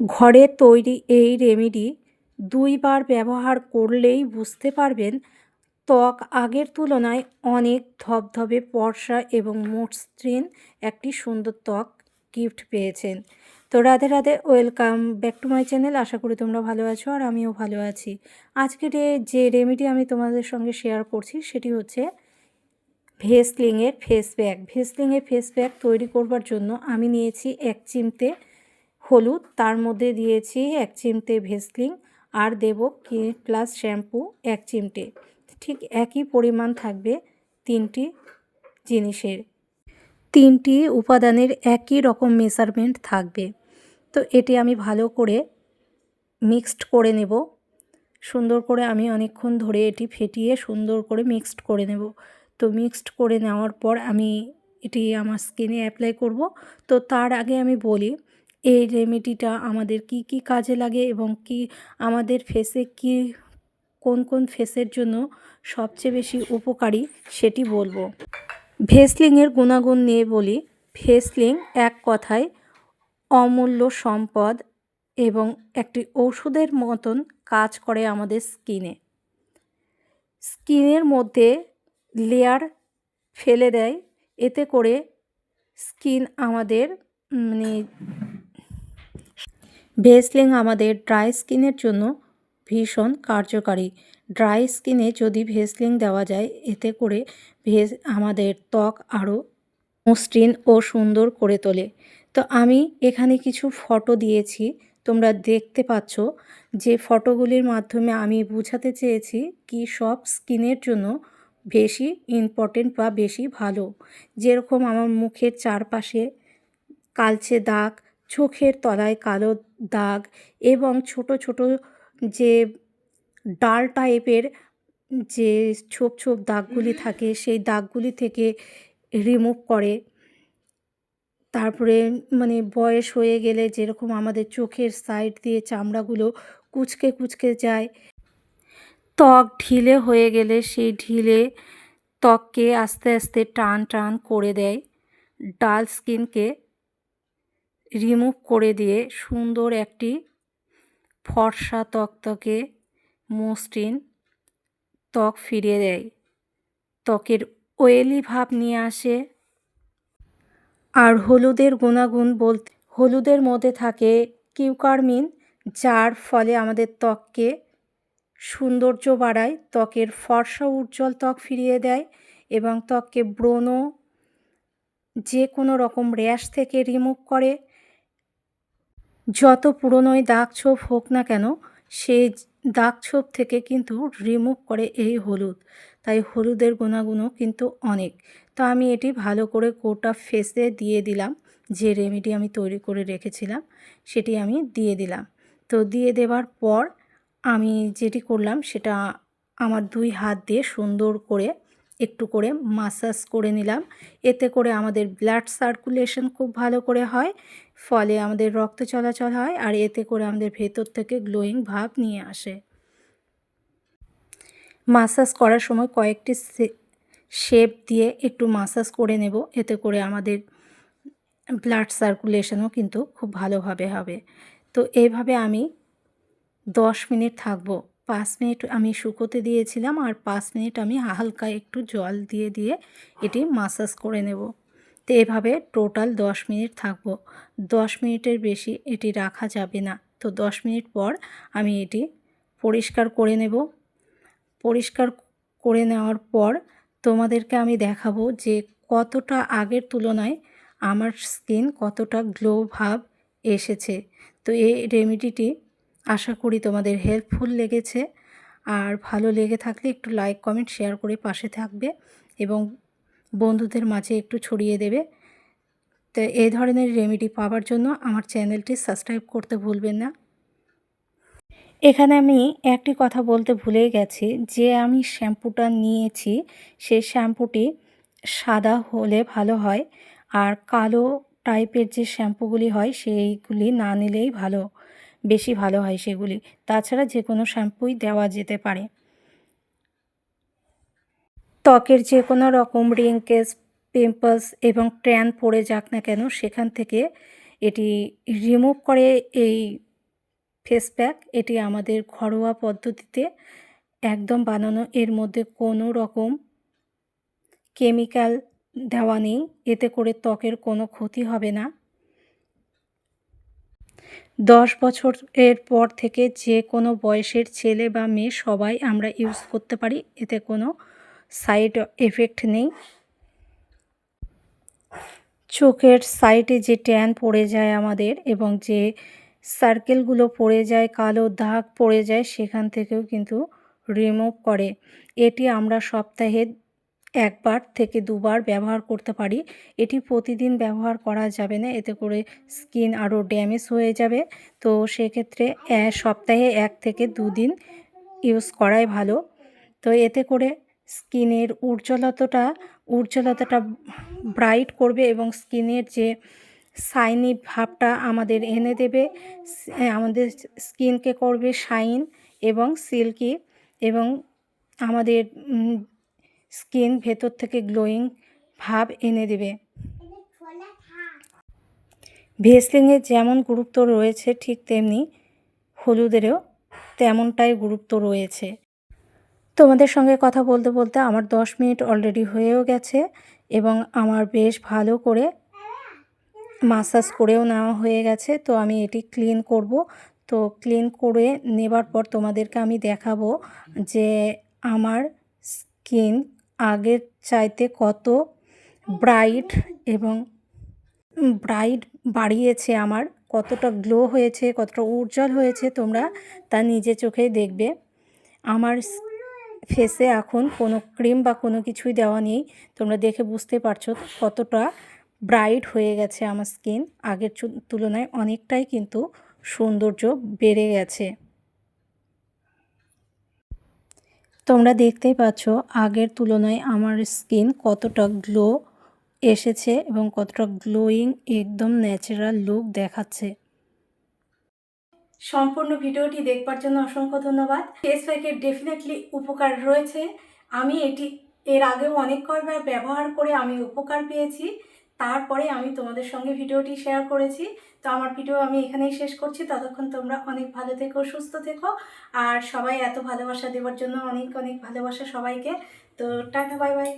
ঘরে তৈরি এই রেমেডি দুইবার ব্যবহার করলেই বুঝতে পারবেন, ত্বক আগের তুলনায় অনেক ধবধবে ফর্সা এবং মসৃণ একটি সুন্দর ত্বক গিফট পেয়েছেন। তো Radhe Radhe welcome back to my channel আশা করি তোমরা ভালো আছো আর আমিও ভালো আছি। আজকের যে রেমেডি আমি তোমাদের সঙ্গে শেয়ার করছি সেটি হচ্ছে ভেসলিংয়ের ফেস প্যাক ভেসলিংয়ের ফেস প্যাক তৈরি করবার জন্য আমি নিয়েছি এক চিমটে হলুদ, তার মধ্যে দিয়েছি এক চিমটে ভেসলিং আর দেব প্লাস শ্যাম্পু এক চিমটে। ঠিক একই পরিমাণ থাকবে তিনটি জিনিসের। তিনটি উপাদানের একই রকম মেজারমেন্ট থাকবে। তো এটি আমি ভালো করে মিক্সড করে নেব। সুন্দর করে আমি অনেকক্ষণ ধরে এটি ফেটিয়ে সুন্দর করে মিক্সড করে নেব। তো মিক্সড করে নেওয়ার পর আমি এটি আমার স্কিনে অ্যাপ্লাই করব। তো তার আগে আমি বলি এই রেমেডিটা আমাদের কি কি কাজে লাগে এবং কি আমাদের ফেসে কি, কোন কোন ফেসের জন্য সবচেয়ে বেশি উপকারী সেটি বলব। ভেসলিংয়ের গুণাগুণ নিয়ে বলি। ভেসলিং এক কথায় অমূল্য সম্পদ এবং একটি ওষুধের মতন কাজ করে আমাদের স্কিনে স্কিনের মধ্যে লেয়ার ফেলে দেয়। এতে করে স্কিন আমাদের মানে ভেসলিং আমাদের ড্রাই স্কিনের জন্য ভীষণ কার্যকারী। ড্রাই স্কিনে যদি ভেসলিং দেওয়া যায়, এতে করে ভেস আমাদের ত্বক আরও মসৃণ ও সুন্দর করে তোলে। তো আমি এখানে কিছু ফটো দিয়েছি, তোমরা দেখতে পাচ্ছ। যে ফটোগুলির মাধ্যমে আমি বোঝাতে চেয়েছি কি সব স্কিনের জন্য বেশি ইম্পর্টেন্ট বা বেশি ভালো। যেরকম আমার মুখের চারপাশে কালচে দাগ চোখের তলায় কালো দাগ এবং ছোট ছোট যে ডাল টাইপের যে ছোপ ছোপ দাগগুলি থাকে সেই দাগগুলি থেকে রিমুভ করে। তারপরে মানে বয়স হয়ে গেলে যেরকম আমাদের চোখের সাইড দিয়ে চামড়াগুলো কুচকে কুচকে যায় ত্বক ঢিলে হয়ে গেলে সেই ঢিলে ত্বককে আস্তে আস্তে টান টান করে দেয়। ডাল স্কিনকে রিমুভ করে দিয়ে সুন্দর একটি ফর্সা তকতকে মসৃণ ত্বক ফিরিয়ে দেয়। ত্বকের ওয়েলি ভাব নিয়ে আসে। আর হলুদের গুণাগুণ বলতে হলুদের মধ্যে থাকে কিউকারমিন, যার ফলে আমাদের ত্বককে সৌন্দর্য বাড়ায়, ত্বকের ফর্সা উজ্জ্বল ত্বক ফিরিয়ে দেয় এবং ত্বককে ব্রণ যে কোনো রকম র্যাশ থেকে রিমুভ করে। যত পুরনোই দাগ ছোপ হোক না কেন সেই দাগ ছোপ থেকে কিন্তু রিমুভ করে এই হলুদ। তাই হলুদের গুণাগুণও কিন্তু অনেক। তো আমি এটি ভালো করে গোটা ফেসে দিয়ে দিলাম। যে রেমেডি আমি তৈরি করে রেখেছিলাম, সেটি আমি দিয়ে দিলাম। তো দিয়ে দেওয়ার পর আমি যেটি করলাম, সেটা আমার দুই হাত দিয়ে সুন্দর করে একটু করে মাসাজ করে নিলাম। এতে করে আমাদের ব্লাড সার্কুলেশন খুব ভালো করে হয়। ফলে আমাদের রক্ত চলাচল হয় আর এতে করে আমাদের ভেতর থেকে গ্লোয়িং ভাব নিয়ে আসে। মাসাজ করার সময় কয়েকটি শেপ দিয়ে একটু মাসাজ করে নেব। এতে করে আমাদের ব্লাড সার্কুলেশনও কিন্তু খুব ভালোভাবে হবে। তো এইভাবে আমি দশ মিনিট থাকব। পাঁচ মিনিট আমি শুকোতে দিয়েছিলাম আর পাঁচ মিনিট আমি হালকা একটু জল দিয়ে দিয়ে এটি মাসাজ করে নেব। তো এভাবে টোটাল দশ মিনিট থাকব। দশ মিনিটের বেশি এটি রাখা যাবে না। তো দশ মিনিট পর আমি এটি পরিষ্কার করে নেব। পরিষ্কার করে নেওয়ার পর তোমাদেরকে আমি দেখাবো যে কতটা আগের তুলনায় আমার স্কিন কতটা গ্লো ভাব এসেছে। তো এই রেমেডিটি আশা করি তোমাদের হেল্পফুল লেগেছে। আর ভালো লেগে থাকলে একটু লাইক, কমেন্ট, শেয়ার করে পাশে থাকবে এবং বন্ধুদের মাঝে একটু ছড়িয়ে দেবে। তো এই ধরনের রেমেডি পাওয়ার জন্য আমার চ্যানেলটি সাবস্ক্রাইব করতে ভুলবেন না। এখানে আমি একটি কথা বলতে ভুলে গেছি, যে আমি শ্যাম্পুটা নিয়েছি সেই শ্যাম্পুটি সাদা হলে ভালো হয়, আর কালো টাইপের যে শ্যাম্পুগুলি হয়, সেইগুলি না নিলেই ভালো, বেশি ভালো হয় সেগুলি। তাছাড়া যে কোনো শ্যাম্পুই দেওয়া যেতে পারে। ত্বকের যে কোনো রকম রিঙ্কেস, পিম্পলস এবং ট্যান পড়ে যাক না কেন, সেখান থেকে এটি রিমুভ করে এই ফেস প্যাক। এটি আমাদের ঘরোয়া পদ্ধতিতে একদম বানানো। এর মধ্যে কোনো রকম কেমিক্যাল দেওয়া নেই। এতে করে ত্বকের কোনো ক্ষতি হবে না। দশ বছরের পর থেকে যে কোনো বয়সের ছেলে বা মেয়ে সবাই আমরা ইউজ করতে পারি। এতে কোনো সাইড এফেক্ট নেই। চোখের সাইডে যে ট্যান পড়ে যায় আমাদের এবং যে সার্কেলগুলো পড়ে যায়, কালো দাগ পড়ে যায়, সেখান থেকেও কিন্তু রিমুভ করে। এটি আমরা সপ্তাহে একবার থেকে দুবার ব্যবহার করতে পারি। এটি প্রতিদিন ব্যবহার করা যাবে না, এতে করে স্কিন আরও ড্যামেজ হয়ে যাবে। তো সেক্ষেত্রে সপ্তাহে এক থেকে দুদিন ইউজ করাই ভালো। তো এতে করে স্কিনের উজ্জ্বলতাটা উজ্জ্বলতাটা ব্রাইট করবে এবং স্কিনের যে শাইনি ভাবটা আমাদের এনে দেবে আমাদের স্কিনকে করবে শাইন এবং সিল্কি এবং আমাদের স্কিন ভেতর থেকে গ্লোয়িং ভাব এনে দেবে। ভেসলিংয়ের যেমন গুরুত্ব রয়েছে ঠিক তেমনি হলুদেরও তেমনটাই গুরুত্ব রয়েছে। তোমাদের সঙ্গে কথা বলতে বলতে আমার দশ মিনিট অলরেডি হয়েও গেছে এবং আমার বেশ ভালো করে মাসাজ করেও নেওয়া হয়ে গেছে। তো আমি এটি ক্লিন করব। তো ক্লিন করে নেবার পর তোমাদেরকে আমি দেখাবো যে আমার স্কিন আগের চাইতে কত ব্রাইট এবং ব্রাইট বাড়িয়েছে আমার, কতটা গ্লো হয়েছে, কতটা উজ্জ্বল হয়েছে তোমরা তা নিজে চোখেই দেখবে। আমার ফেসে এখন কোনো ক্রিম বা কোনো কিছুই দেওয়া নেই। তোমরা দেখে বুঝতে পারছ কতটা ব্রাইট হয়ে গেছে আমার স্কিন। আগের তুলনায় অনেকটাই কিন্তু সৌন্দর্য বেড়ে গেছে। তোমরা দেখতেই পাচ্ছ আগের তুলনায় আমার স্কিন কতটা গ্লো এসেছে এবং কতটা গ্লোয়িং একদম ন্যাচারাল লুক দেখাচ্ছে। সম্পূর্ণ ভিডিওটি দেখবার জন্য অসংখ্য ধন্যবাদ। ফেস প্যাকের ডেফিনেটলি উপকার রয়েছে। আমি এটি, এর আগেও অনেক কয়বার ব্যবহার করে আমি উপকার পেয়েছি। তারপরে আমি তোমাদের সঙ্গে ভিডিওটি শেয়ার করেছি। তো আমার ভিডিও আমি এখানেই শেষ করছি। ততক্ষণ তোমরা অনেক ভালো থেকো, সুস্থ থেকো। আর সবাই এত ভালোবাসা দেওয়ার জন্য অনেক অনেক ভালোবাসা সবাইকে। তো টাটা বাই বাই